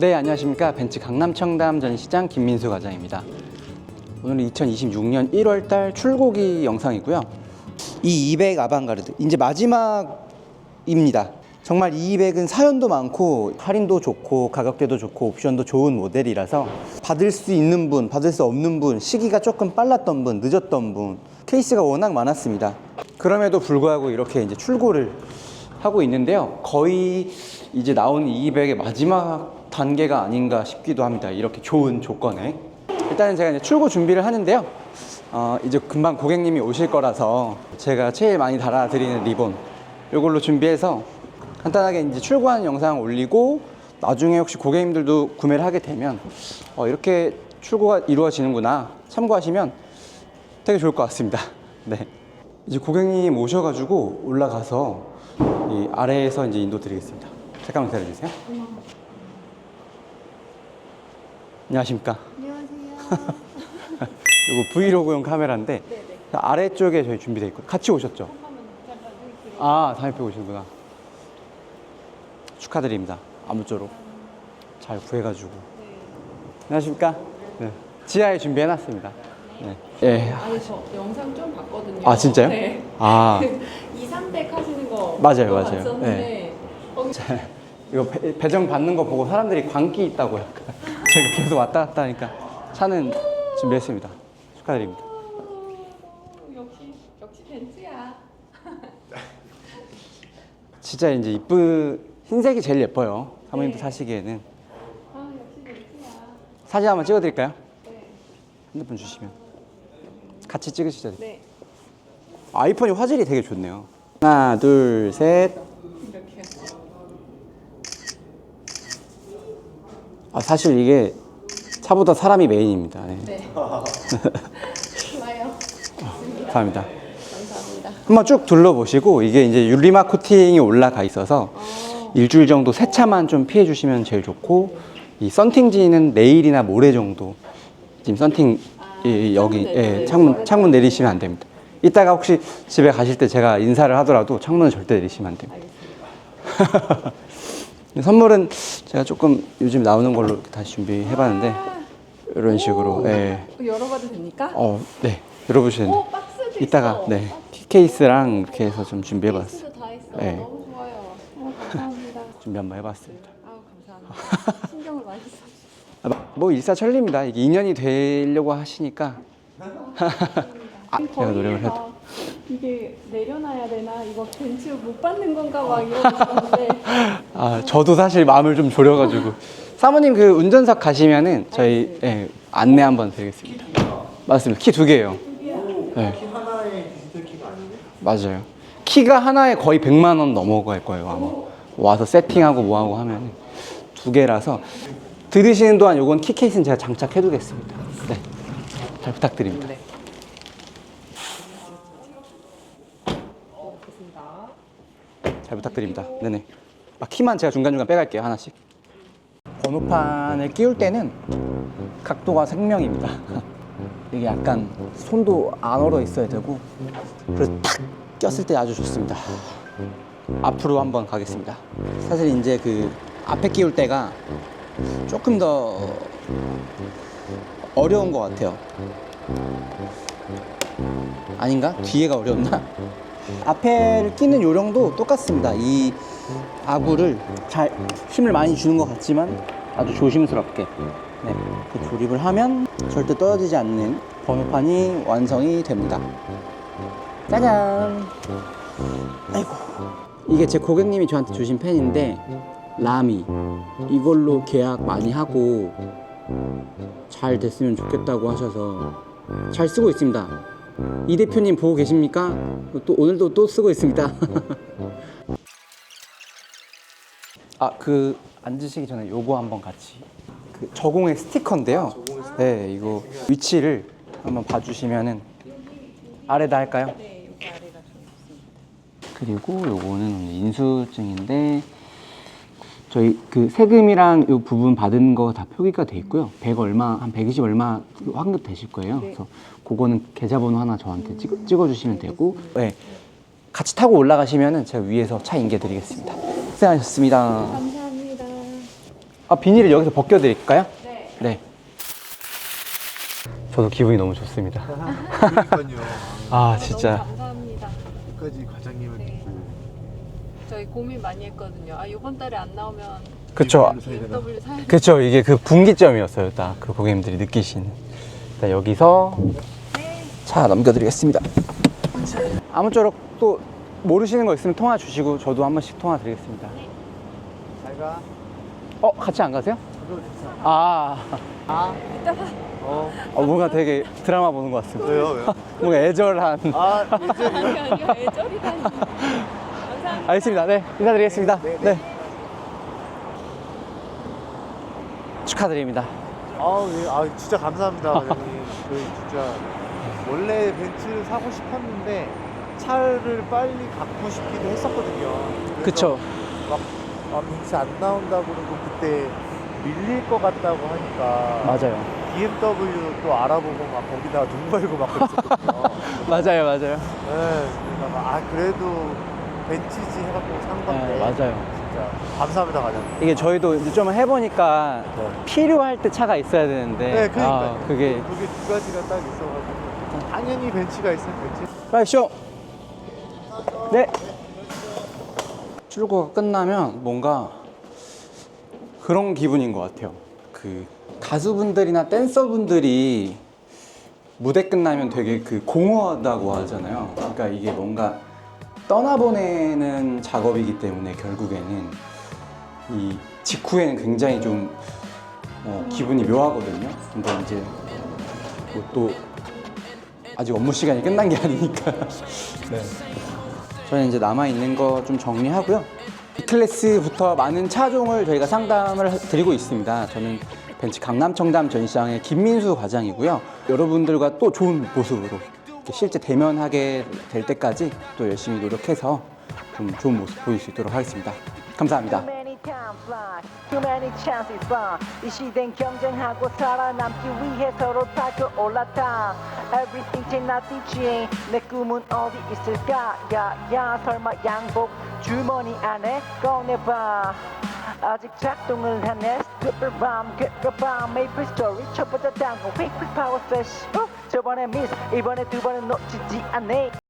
네, 안녕하십니까. 벤츠 강남 청담 전시장 김민수 과장입니다. 오늘은 2026년 1월 달 출고기 영상이고요. 이 200 아방가르드 이제 마지막입니다. 정말 이 200은 사연도 많고 할인도 좋고 가격대도 좋고 옵션도 좋은 모델이라서 받을 수 있는 분, 받을 수 없는 분, 시기가 조금 빨랐던 분, 늦었던 분 케이스가 워낙 많았습니다. 그럼에도 불구하고 이렇게 이제 출고를 하고 있는데요. 거의 이제 나온 200의 마지막 단계가 아닌가 싶기도 합니다. 이렇게 좋은 조건에. 일단은 제가 이제 출고 준비를 하는데요. 어, 이제 금방 고객님이 오실 거라서 제가 제일 많이 달아드리는 리본 이걸로 준비해서 간단하게 이제 출고하는 영상 올리고 나중에 혹시 고객님들도 구매를 하게 되면 어, 이렇게 출고가 이루어지는구나 참고하시면 되게 좋을 것 같습니다. 네. 이제 고객님 오셔가지고 올라가서 이 아래에서 이제 인도 드리겠습니다. 잠깐만 기다려주세요. 안녕하십니까. 안녕하세요. 이거 브이로그용 카메라인데 아래쪽에 저희 준비되어 있고 같이 오셨죠? 아 담임표 오시는구나. 축하드립니다. 아무쪼록 잘 구해가지고. 안녕하십니까? 네. 지하에 준비해놨습니다. 네. 예. 아니 저 영상 좀 봤거든요. 아 진짜요? 네. 아 2, 3대 하시는 거 맞아요, 맞아요. 봤었는데 네. 거기 이거 배, 배정 받는 거 보고 사람들이 광기 있다고 약간 제가 계속 왔다 갔다 하니까 차는 준비했습니다. 축하드립니다. 역시 역시 벤츠야. 진짜 이제 이쁘 흰색이 제일 예뻐요. 사모님도 네. 사시기에는 아 역시 벤츠야. 사진 한번 찍어드릴까요? 네. 핸드폰 주시면 같이 찍으시죠. 네. 아이폰이 화질이 되게 좋네요. 하나, 둘, 셋. 이렇게. 아 사실 이게 차보다 사람이 메인입니다. 네. 네. 좋아요. 감사합니다. 감사합니다. 한번 쭉 둘러보시고 이게 이제 유리막 코팅이 올라가 있어서 어, 일주일 정도 세차만 좀 피해 주시면 제일 좋고 이 썬팅지는 내일이나 모레 정도 지금 썬팅 이 여기 창문 예, 창문 창문 내리시면 안 됩니다. 이따가 혹시 집에 가실 때 제가 인사를 하더라도 창문은 절대 내리시면 안 됩니다. 선물은 제가 조금 요즘 나오는 걸로 다시 준비해봤는데 아, 이런 식으로 예. 열어봐도 됩니까? 어, 네. 열어보시면 오 박스도 이따가 있어. 네 케이스랑 이렇게 해서 좀 준비해봤어요. 박스도 다 있어. 네. 너무 좋아요. 어, 감사합니다. 준비 한번 해봤습니다. 아우 감사합니다. 신경을 많이 써. 아, 뭐 일사천리입니다. 이게 인연이 되려고 하시니까 아, 제가 노력을 해도 막 이게 내려놔야 되나 이거 벤츠 못 받는 건가 막 이러는데 아 저도 사실 마음을 좀 졸여가지고 사모님 그 운전석 가시면은 저희 예, 안내 한번 드리겠습니다. 맞습니다. 키 두 개예요. 네. 맞아요. 키가 하나에 거의 100만 원 넘어갈 거예요 아마. 와서 세팅하고 뭐하고 하면 두 개라서 들으시는 동안 요건 키 케이스는 제가 장착해 두겠습니다. 네. 잘 부탁드립니다. 잘 부탁드립니다. 네네. 아, 키만 제가 중간중간 빼갈게요. 하나씩. 번호판을 끼울 때는 각도가 생명입니다. 이게 약간 손도 안 얼어 있어야 되고 그래서 탁 꼈을 때 아주 좋습니다. 앞으로 한번 가겠습니다. 사실 이제 그 앞에 끼울 때가 조금 더 어려운 것 같아요. 아닌가? 뒤에가 어려웠나? 앞에를 끼는 요령도 똑같습니다. 이 아구를 잘 힘을 많이 주는 것 같지만 아주 조심스럽게 네, 그 조립을 하면 절대 떨어지지 않는 번호판이 완성이 됩니다. 짜잔! 아이고 이게 제 고객님이 저한테 주신 펜인데 라미 이걸로 계약 많이 하고 잘 됐으면 좋겠다고 하셔서 잘 쓰고 있습니다. 이 대표님 보고 계십니까? 또 오늘도 또 쓰고 있습니다. 아 그 앉으시기 전에 요거 한번 같이 그 저공의 스티커인데요. 네 이거 위치를 한번 봐주시면은 아래다 할까요? 네 그리고 요거는 인수증인데 저희 그 세금이랑 요 부분 받은 거 다 표기가 돼 있고요. 100 얼마 한 120 얼마 환급 되실 거예요. 그래서 그거는 계좌번호 하나 저한테 찍어, 찍어주시면 되고 네. 같이 타고 올라가시면은 제가 위에서 차 인계 드리겠습니다. 고생하셨습니다. 감사합니다. 아 비닐을 여기서 벗겨드릴까요? 네. 네. 저도 기분이 너무 좋습니다. 그러니까요. 아 너무 진짜 감사합니다. 끝까지 네. 고민 많이 했거든요. 아 이번 달에 안 나오면 그쵸. BMW 사야 돼. 그쵸 이게 그 분기점이었어요. 딱 그 고객님들이 느끼시는. 일단 여기서 차 넘겨드리겠습니다. 아무쪼록 또 모르시는 거 있으면 통화 주시고 저도 한 번씩 통화 드리겠습니다. 잘가 어 같이 안 가세요? 아, 이따 봐. 어 어, 뭔가 되게 드라마 보는 것 같습니다. 왜요 왜요 뭔가 애절한. 아 아니 아니요 애절이다니. 알겠습니다. 네 인사드리겠습니다. 네, 네. 네. 축하드립니다. 아, 예. 아 진짜 감사합니다 과장님 저희 진짜 원래 벤츠를 사고 싶었는데 차를 빨리 갖고 싶기도 했었거든요 그래서 그쵸. 막 아, 벤츠 안 나온다고 그러고 그때 밀릴 것 같다고 하니까 맞아요. BMW 또 알아보고 막 거기다가 돈 벌고 막 그랬었거든요 맞아요, 맞아요. 네, 그래서 막, 아 그래도 벤츠지 해갖고 산 건데 네, 맞아요. 진짜 감사합니다 과장님 이게 저희도 이제 좀 해보니까 네. 필요할 때 차가 있어야 되는데 네, 그러니까요. 아, 그게 그게 두 가지가 딱 있어가지고 당연히 벤츠가 있으면 벤츠. 빨리 쇼. 네. 출고가 끝나면 뭔가 그런 기분인 것 같아요. 그 가수분들이나 댄서분들이 무대 끝나면 되게 그 공허하다고 하잖아요. 그러니까 이게 뭔가 떠나보내는 작업이기 때문에 결국에는 이 직후에는 굉장히 좀 어, 기분이 묘하거든요. 근데 이제 뭐또 아직 업무 시간이 끝난 게 아니니까. 네. 저희는 이제 남아 있는 거 좀 정리하고요. E 클래스부터 많은 차종을 저희가 상담을 드리고 있습니다. 저는 벤츠 강남 청담 전시장의 김민수 과장이고요. 여러분들과 또 좋은 모습으로 실제 대면하게 될 때까지 또 열심히 노력해서 좀 좋은 모습 보일 수 있도록 하겠습니다. 감사합니다. 주머니 안에 꺼내봐. 아직 작동을 하네. Good bomb, maple story. 첫 번째 quick power flash. 후! 저번에 miss, 이번에 두 번은 놓치지 않네.